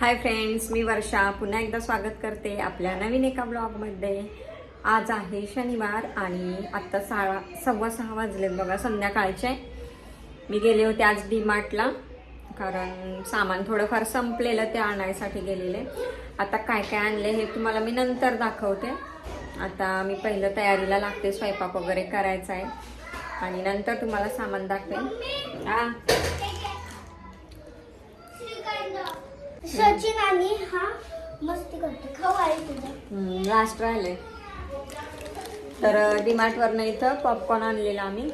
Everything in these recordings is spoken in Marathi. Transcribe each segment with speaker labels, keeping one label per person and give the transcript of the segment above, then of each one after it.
Speaker 1: हाय फ्रेंड्स मी वर्षा. पुन्हा एकदा स्वागत करते आपल्या नवीन एका ब्लॉगमध्ये आज आहे शनिवार आणि आत्ता सहा सव्वा सहा वाजलेत बघा संध्याकाळचे. मी गेले होते आज डी मार्टला कारण सामान थोडंफार संपलेलं ते आणायसाठी गेलेले. आता काय काय आणले हे तुम्हाला मी नंतर दाखवते. आता मी पहिलं तयारीला लागते स्वयंपाक वगैरे करायचा आहे आणि नंतर तुम्हाला सामान दाखवेन.
Speaker 2: सचिन आणि हा मस्ती करतो. खाऊ तुझं.
Speaker 1: लास्ट राहिले तर डीमार्टवरनं इथं पॉपकॉर्न आणलेला आम्ही.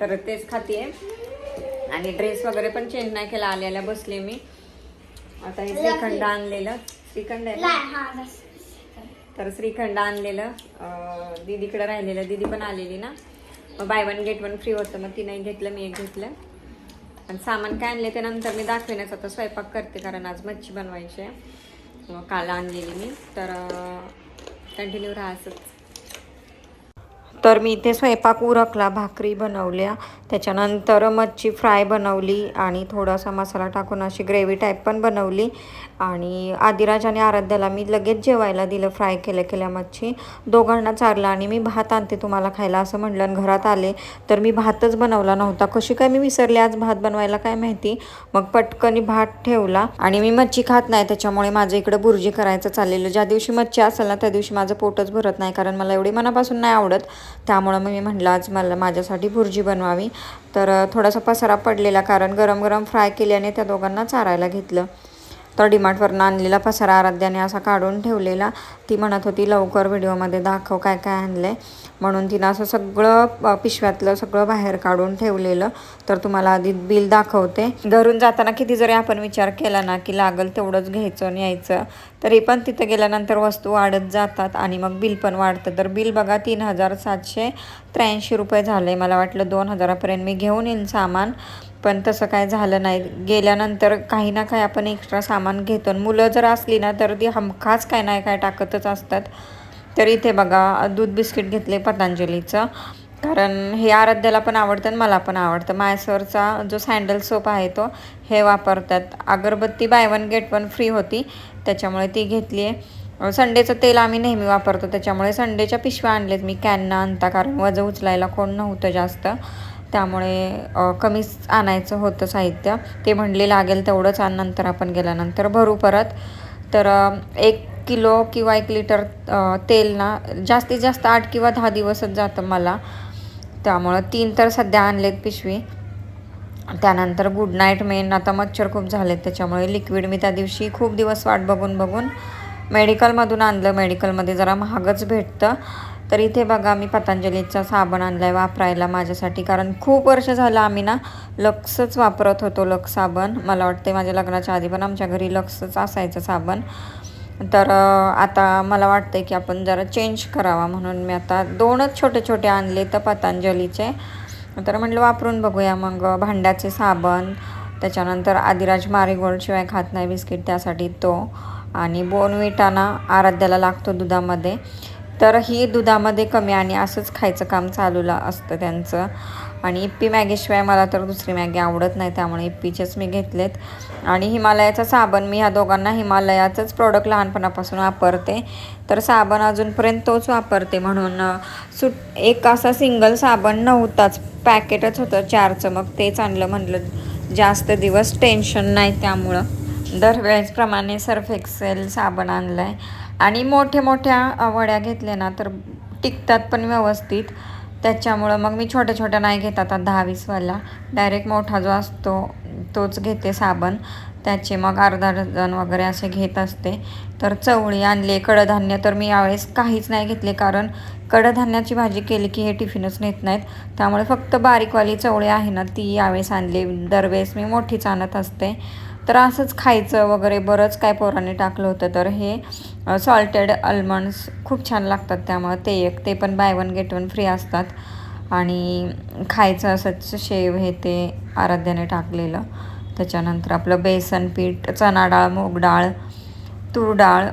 Speaker 1: तर तेच खाते आणि ड्रेस वगैरे पण चेंज नाही केला. आलेला बसले मी. आता हे श्रीखंड आणलेलं. श्रीखंड आहे ना?
Speaker 2: नाही हा बस
Speaker 1: तर श्रीखंड आणलेलं. अं, दीदीकडे राहिलेलं. दीदी पण आलेली ना. मग buy one get one free होतं. मग तिने एक घेतलं मी एक घेतलं. आणि सामान काय आणले ते नंतर मी दाखविण्याचा आता स्वयंपाक करते कारण आज मच्छी बनवायची आहे. मग काल आणलेली मी. तर कंटिन्यू राहायचं तर मी इथे स्वयंपाक उरकला भाकरी बनवल्या. त्याच्यानंतर मच्छी फ्राय बनवली आणि थोडासा मसाला टाकून अशी ग्रेव्ही टाईप पण बनवली. आणि आदिराज आणि आराध्याला मी लगेच जेवायला दिलं फ्राय केल्या केल्या मच्छी दोघांना चारला आणि मी भात आणते तुम्हाला खायला असं म्हणलं आणि घरात आले. तर मी भातच बनवला नव्हता. कशी काय मी विसरले आज भात बनवायला काय माहिती? मग पटकनी भात ठेवला आणि मी मच्छी खात नाही त्याच्यामुळे माझं इकडं बुर्जी करायचं चाललेलं. ज्या दिवशी मच्छी असेल ना त्या दिवशी माझं पोटच भरत नाही कारण मला एवढी मनापासून नाही आवडत. त्यामुळं मग मी म्हटलं आज मला माझ्यासाठी भुर्जी बनवावी. तर थोडासा पसारा पडलेला कारण गरम गरम फ्राय केल्याने त्या दोघांना चारायला घेतलं. तर डिमार्टवरनं आणलेला पसारा आराध्याने असा काढून ठेवलेला. ती म्हणत होती लवकर व्हिडिओमध्ये दाखव काय काय आणलं आहे म्हणून तिनं असं सगळं पिशव्यातलं सगळं बाहेर काढून ठेवलेलं. तर तुम्हाला आधी बिल दाखवते. घरून जाताना किती जरी आपण विचार केला ना की लागल तेवढंच घ्यायचं आणि यायचं तरी पण तिथं गेल्यानंतर वस्तू वाढत जातात आणि मग बिल पण वाढतं. तर बिल बघा तीन हजार सातशे त्र्याऐंशी रुपये झाले मला वाटलं दोन हजारापर्यंत मी घेऊन येईन सामान. पण तसं काय झालं नाही. गेल्यानंतर काही ना काही आपण एक्स्ट्रा सामान घेतो. आणि मुलं जर असली ना तर ती हमखास काय नाही काय टाकतच असतात. तर इथे बघा दूध बिस्किट घेतले पतंजलीचं. कारण हे आराध्याला पण आवडतं आणि मला पण आवडतं. मायसरचा जो सँडल सोप आहे तो हे वापरतात. अगरबत्ती buy one get one free होती. त्याच्यामुळे ती घेतली आहे संडेचं तेल आम्ही नेहमी वापरतो. त्याच्यामुळे संडेच्या पिशव्या आणलेत मी. कॅनना आणता. कारण वजं उचलायला कोण नव्हतं जास्त. त्यामुळे कमीच आणायचं होतं साहित्य. ते म्हणले लागेल तेवढंच आण नंतर आपण गेल्यानंतर भरू परत. तर एक किलो किंवा एक लिटर तेल ना जास्तीत जास्त आठ किंवा दहा दिवसच जातं मला. त्यामुळं तीन तर सध्या आणलेत पिशवी. त्यानंतर गुड नाईट मेन आता मच्छर खूप झालेत त्याच्यामुळे लिक्विड मी त्या दिवशी खूप दिवस वाट बघून बघून मेडिकलमधून आणलं. मेडिकलमध्ये जरा महागच भेटतं. तर इथे बघा मी पतंजलीचा साबण आणला आहे वापरायला माझ्यासाठी. कारण खूप वर्ष झालं आम्ही ना लक्सच वापरत होतो लक्स साबण. मला वाटते माझ्या लग्नाच्या आधी पण आमच्या घरी लक्सच असायचं साबण. तर आता मला वाटतं की आपण जरा चेंज करावा म्हणून मी आता दोनच छोटे छोटे आणले तर पतंजलीचे. तर म्हटलं वापरून बघूया मग भांड्याचे साबण त्याच्यानंतर आदिराज मारीगोल्ड शिवाय खात नाही बिस्किट त्यासाठी तो. आणि बोनविटाना आराध्याला लागतो दुधामध्ये. तर ही दुधामध्ये कमी आणि असंच खायचं काम चालूला असतं त्यांचं. आणि इप्पी मॅगीशिवाय मला तर दुसरी मॅगी आवडत नाही त्यामुळे इप्पीचेच मी घेतलेत. आणि हिमालयाचा साबण मी ह्या दोघांना हिमालयाचंच प्रोडक्ट लहानपणापासून वापरते. तर साबण अजूनपर्यंत तोच वापरते म्हणून सुट एक असा सिंगल साबण नव्हताच. पॅकेटच होतं चारचं मग तेच आणलं म्हटलं जास्त दिवस टेन्शन नाही त्यामुळं. दरवेळेसप्रमाणे सर्फ एक्सेल साबण आणलं आहे आणि मोठ्या मोठ्या वड्या घेतल्या ना तर टिकतात पण व्यवस्थित. त्याच्यामुळं मग मी छोट्या छोट्या नाही घेत आता दहा वीसवाला डायरेक्ट मोठा जो असतो तोच घेते साबण. त्याचे मग अर्धा डझन वगैरे असे घेत असते. तर चवळी आणले कडधान्य तर मी यावेळेस काहीच नाही घेतले कारण कडधान्याची भाजी केली की हे टिफिनच नेत नाहीत. त्यामुळे फक्त बारीकवाली चवळी आहे ना ती यावेळेस आणली. दरवेळेस मी मोठीच आणत असते. तर असंच खायचं वगैरे बरंच काय पोराने टाकलं होतं तर हे सॉल्टेड अल्मंड्स खूप छान लागतात त्यामुळं. ते एक ते पण buy one get one free असतात. आणि खायचं असंच शेव हे ते आराध्याने टाकलेलं. त्याच्यानंतर आपलं बेसन पीठ चणा डाळ मूग डाळ तूर डाळ.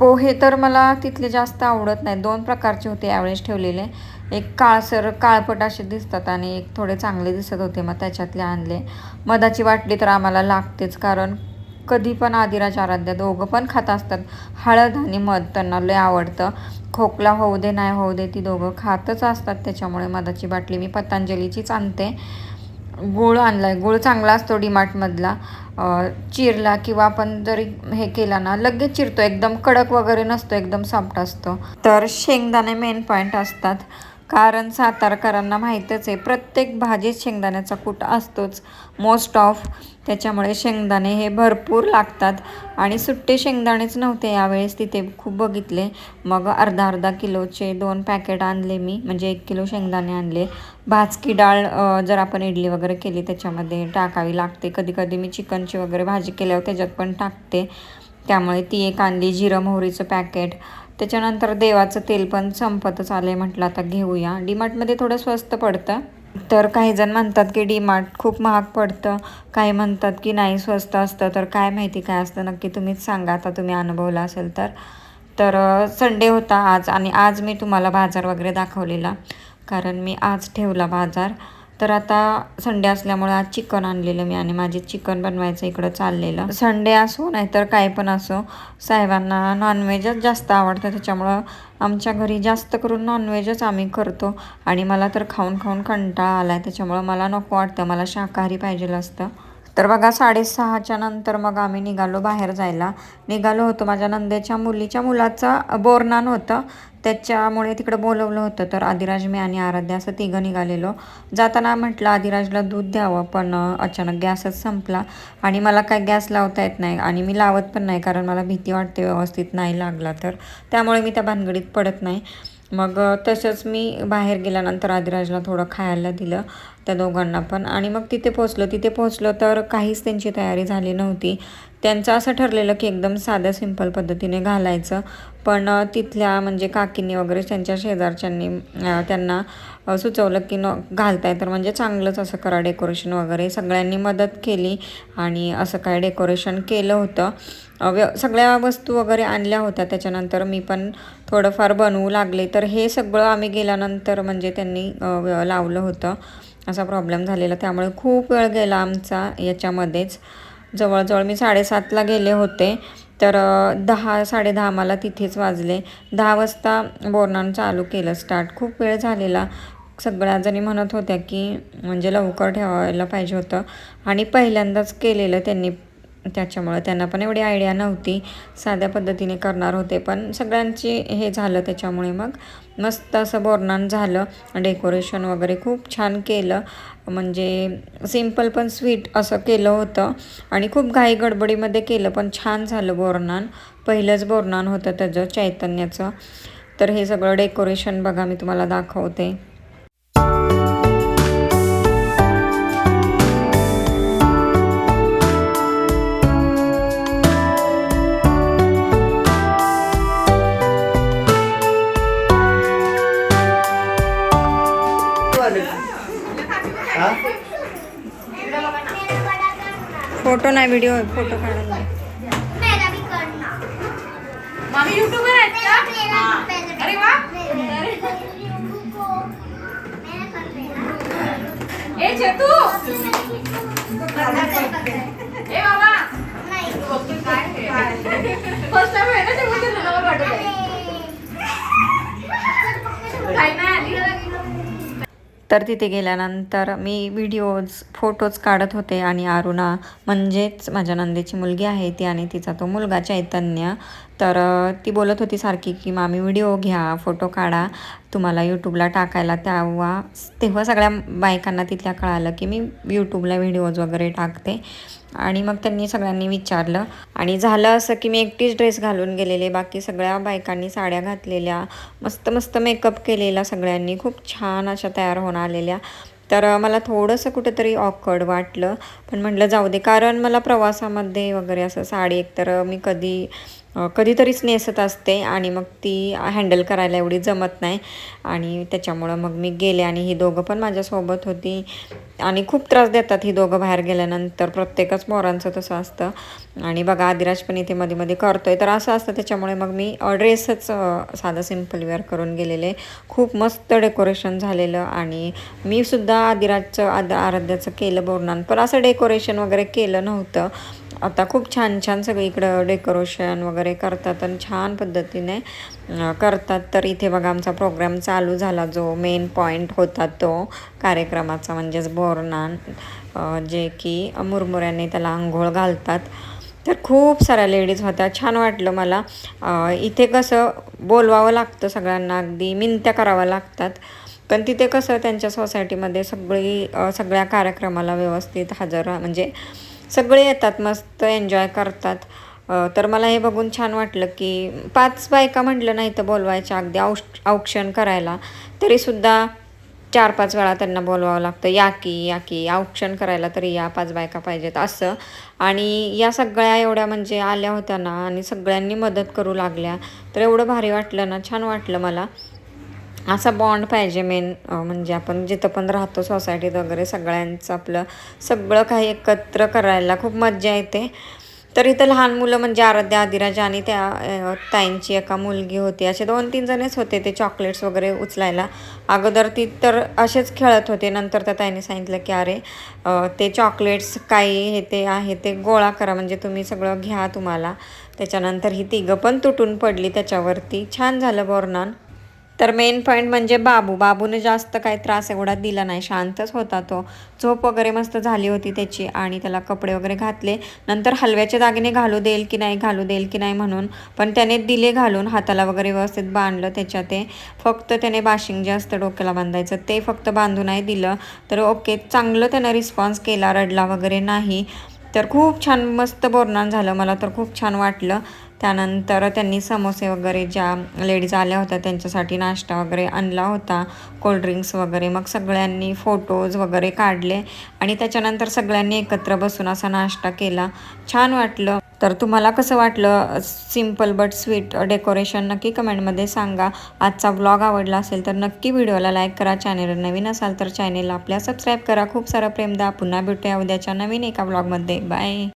Speaker 1: पोहे तर मला तिथले जास्त आवडत नाही. दोन प्रकारचे होते यावेळेस ठेवलेले. एक काळसर काळपट असे दिसतात आणि एक थोडे चांगले दिसत होते मग त्याच्यातले आणले. मधाची वाटली तर आम्हाला लागतेच कारण कधी पण आदिराज आराध्या दोघं पण खात असतात. हळद आणि मध त्यांना लय आवडतं. खोकला होऊ दे नाही होऊ दे ती दोघं खातच असतात. त्याच्यामुळे मधाची बाटली मी पतंजलीचीच आणते. गुळ आहे गुळ चांगला असतो डीमार्टमधला. चिरला किंवा आपण जरी हे केला ना लगेच चिरतो. एकदम कडक वगैरे नसतो. एकदम सॉफ्ट असतो. तर शेंगदाणे मेन पॉईंट असतात. कारण सातारकरांना माहीतच आहे प्रत्येक भाजीत शेंगदाण्याचा कूट असतोच. मोस्ट ऑफ त्याच्यामुळे शेंगदाणे हे भरपूर लागतात. आणि सुट्टे शेंगदाणेच नव्हते यावेळेस तिथे खूप बघितले. मग अर्धा अर्धा किलोचे दोन पॅकेट आणले मी म्हणजे एक किलो शेंगदाणे आणले. भाजकी डाळ जर आपण इडली वगैरे केली त्याच्यामध्ये टाकावी लागते. कधी कधी मी चिकनची वगैरे भाजी केल्यावर त्याच्यात पण टाकते. त्यामुळे ती एक आणली जिरं मोहरीचं पॅकेट त्याच्यानंतर देवाचं तेल पण संपतच आलं म्हटलं आता घेऊया. डीमार्टमध्ये थोडं स्वस्त पडतं. तर काही जण म्हणतात की डीमार्ट खूप महाग पडतं. काही म्हणतात की नाही स्वस्त असतं. तर काय माहिती काय असतं नक्की तुम्हीच सांगा. आता तुम्ही अनुभवला असेल तर. तर संडे होता आज आणि आज मी तुम्हाला बाजार वगैरे दाखवलेला. कारण मी आज ठेवला बाजार. तर आता संडे असल्यामुळे आज चिकन आणलेलं मी आणि माझे चिकन बनवायचं इकडं चाललेलं. संडे असो नाहीतर काय पण असो साहेबांना नॉनव्हेजच जास्त आवडतं. त्याच्यामुळं आमच्या घरी जास्त करून नॉनव्हेजच आम्ही करतो. आणि मला तर खाऊन खाऊन कंटाळा आला आहे त्याच्यामुळं मला नको वाटतं. मला शाकाहारी पाहिजे असतं. तर बघा साडेसहाच्या नंतर मग आम्ही निघालो बाहेर जायला. निघालो होतो माझ्या नंदेच्या मुलीच्या मुलाचं बोरनान होतं. त्याच्यामुळे तिकडं बोलवलं होतं तर आदिराज मी आणि आराध्या असं तिघं निघालेलो. जाताना म्हटलं आदिराजला दूध द्यावं पण अचानक गॅसच संपला आणि मला काय गॅस लावता येत नाही आणि मी लावत पण नाही कारण मला भीती वाटते व्यवस्थित नाही लागला तर. त्यामुळे मी त्या भानगडीत पडत नाही. मग तसंच मी बाहेर गेल्यानंतर आदिराजला थोडं खायला दिलं त्या दोघांना पण. आणि मग तिथे पोचलो तिथे पोचलो तर काहीच त्यांची तयारी झाली नव्हती. त्यांचं असं ठरलेलं की एकदम साध्या सिंपल पद्धतीने घालायचं. पण तिथल्या म्हणजे काकींनी वगैरे त्यांच्या शेजारच्यांनी त्यांना सुचवलं की न घालताय. तर म्हणजे चांगलंच असं करा डेकोरेशन वगैरे. सगळ्यांनी मदत केली आणि असं काय डेकोरेशन केलं होतं. व्य सगळ्या वस्तू वगैरे आणल्या होत्या. त्याच्यानंतर मी पण थोडंफार बनवू लागले. तर हे सगळं आम्ही गेल्यानंतर म्हणजे त्यांनी लावलं होतं. असा प्रॉब्लेम झालेला. त्यामुळे खूप वेळ गेला आमचा याच्यामध्येच. जवळजवळ मी साडेसातला गेले होते. तर दहा साडेदहा मला तिथेच वाजले. दहा वाजता बोरनान चालू केलं स्टार्ट खूप वेळ झालेला. सगळ्या जणी म्हणत होत्या की म्हणजे लवकर ठेवायला पाहिजे होतं. आणि पहिल्यांदाच केलेलं त्यांनी. त्याच्यामुळं त्यांना पण एवढी आयडिया नव्हती. साध्या पद्धतीने करणार होते. पण सगळ्यांची हे झालं त्याच्यामुळे मग. मस्त असं बोरनान झालं. डेकोरेशन वगैरे खूप छान केलं. म्हणजे सिंपल पण स्वीट असं केलं होतं. आणि खूप घाई गडबडीमध्ये केलं पण छान झालं बोरनान. पहिलंच बोरनान होतं त्याचं चैतन्याचं. तर हे सगळं डेकोरेशन बघा मी तुम्हाला दाखवते. फोटो नाही व्हिडिओ फोटो काढून
Speaker 3: मामी युट्यूबर आहेत का?
Speaker 2: मेरा मेरा
Speaker 3: अरे वा.
Speaker 2: मैंने कर लेना
Speaker 3: ए चेतू. ए बाबा.
Speaker 2: नहीं.
Speaker 3: तू बघतोय काय फर्स्ट टाइम आहे ना ते बोलते तुला वाटत आहे. काय नाही आली
Speaker 1: तर तिथे गेल्यानंतर मी व्हिडिओज फोटोज काढत होते आणि अरुणा म्हणजेच माझ्या नंदेची मुलगी आहे ती आणि तिचा तो मुलगा चैतन्य तर ती बोलत होती सारखी की मामी व्हिडिओ घ्या फोटो काढा. तुम्हाला यूट्यूबला टाकायला तेव्हा तेव्हा सगळ्या बायकांना तिथल्या कळालं की मी यूट्यूबला व्हिडिओज वगैरे टाकते. आणि मग त्यांनी सगळ्यांनी विचारलं. आणि झालं असं की मी एकटीच ड्रेस घालून गेलेले. बाकी सगळ्या बायकांनी साड्या घातलेल्या. मस्त मस्त मेकअप केलेला सगळ्यांनी. खूप छान अशा तयार होऊन आलेल्या. तर मला थोडंसं कुठेतरी ऑकड वाटलं. पण म्हटलं जाऊ दे. कारण मला प्रवासामध्ये वगैरे असं साडी एकतर मी कधी कधीतरीच नेसत असते आणि मग ती हँडल करायला एवढी जमत नाही. आणि त्याच्यामुळं मग मी गेले आणि ही दोघं पण माझ्यासोबत होती. आणि खूप त्रास देतात ही दोघं बाहेर गेल्यानंतर. प्रत्येकच मोरांचं तसं असतं. आणि बघा आदिराज पण इथे मध्ये मध्ये आहे तर असं असतं त्याच्यामुळे मग मी ड्रेसच साधं सिंपल वेअर करून गेलेले. खूप मस्त डेकोरेशन झालेलं. आणि मी सुद्धा आदिराजचं आद आराध्याचं केलं बोरणान पण असं डेकोरेशन वगैरे केलं नव्हतं. आता खूप छान छान सगळीकडं डेकोरेशन वगैरे करतात आणि छान पद्धतीने करतात. तर इथे बघा आमचा प्रोग्राम चालू झाला जो मेन पॉईंट होता तो कार्यक्रमाचा म्हणजेच बोरनान जे की मुरमुऱ्याने त्याला आंघोळ घालतात. तर खूप साऱ्या लेडीज होत्या. छान वाटलं मला. इथे कसं बोलवावं लागतं सगळ्यांना अगदी मिनत्या कराव्या लागतात. पण तिथे कसं त्यांच्या सोसायटीमध्ये सगळी सगळ्या कार्यक्रमाला व्यवस्थित हजर म्हणजे सगळे येतात मस्त एन्जॉय करतात. तर मला हे बघून छान वाटलं की पाच बायका म्हटलं नाही तर बोलवायच्या अगदी औष औक्षण करायला. तरीसुद्धा चार पाच वेळा त्यांना बोलवावं लागतं या की या की औक्षण करायला तरी या पाच बायका पाहिजेत असं. आणि या सगळ्या एवढ्या म्हणजे आल्या होत्या ना आणि सगळ्यांनी मदत करू लागल्या तर एवढं भारी वाटलं ना छान वाटलं मला. असा बॉन्ड पाहिजे मेन म्हणजे आपण जिथं पण राहतो सोसायटीत वगैरे सगळ्यांचं आपलं सगळं काही एकत्र करायला खूप मज्जा येते. तर इथं लहान मुलं म्हणजे आराध्या आदिराज आणि त्या ताईंची एका मुलगी होती. असे दोन तीन जणच होते ते चॉकलेट्स वगैरे उचलायला. अगोदर ती तर असेच खेळत होते. नंतर त्या ताईने सांगितलं की अरे ते चॉकलेट्स काही हे ते आहे ते गोळा करा म्हणजे तुम्ही सगळं घ्या तुम्हाला. त्याच्यानंतर ही तिघं पण तुटून पडली त्याच्यावरती. छान झालं बोरनान. तर मेन पॉईंट म्हणजे बाबू. बाबूने जास्त काही त्रास एवढा दिला नाही. शांतच होता तो. झोप वगैरे मस्त झाली होती त्याची आणि त्याला कपडे वगैरे घातले. नंतर हलव्याचे दागिने घालू देईल की नाही घालू देईल की नाही म्हणून. पण त्याने दिले घालून हाताला वगैरे व्यवस्थित बांधलं त्याच्या ते. फक्त त्याने बाशिंग जे असतं डोक्याला बांधायचं ते फक्त बांधू नाही दिलं. तर ओके चांगलं त्यानं रिस्पॉन्स केला रडला वगैरे नाही. तर खूप छान मस्त बोरणान झालं मला. तर खूप छान वाटलं. त्यानंतर त्यांनी समोसे वगैरे ज्या लेडीज आल्या होत्या त्यांच्यासाठी नाश्ता वगैरे आणला होता कोल्ड्रिंक्स वगैरे. मग सगळ्यांनी फोटोज वगैरे काढले आणि त्याच्यानंतर सगळ्यांनी एकत्र बसून असा नाश्ता केला. छान वाटलं. तर तुम्हाला कसं वाटलं? सिंपल बट स्वीट डेकोरेशन नक्की कमेंटमध्ये सांगा. आजचा ब्लॉग आवडला असेल तर नक्की व्हिडिओला लाईक करा. चॅनेल नवीन असाल तर चॅनेलला आपल्या सबस्क्राईब करा. खूप सारं प्रेम द्या. पुन्हा भेटूया उद्याच्या नवीन एका ब्लॉगमध्ये बाय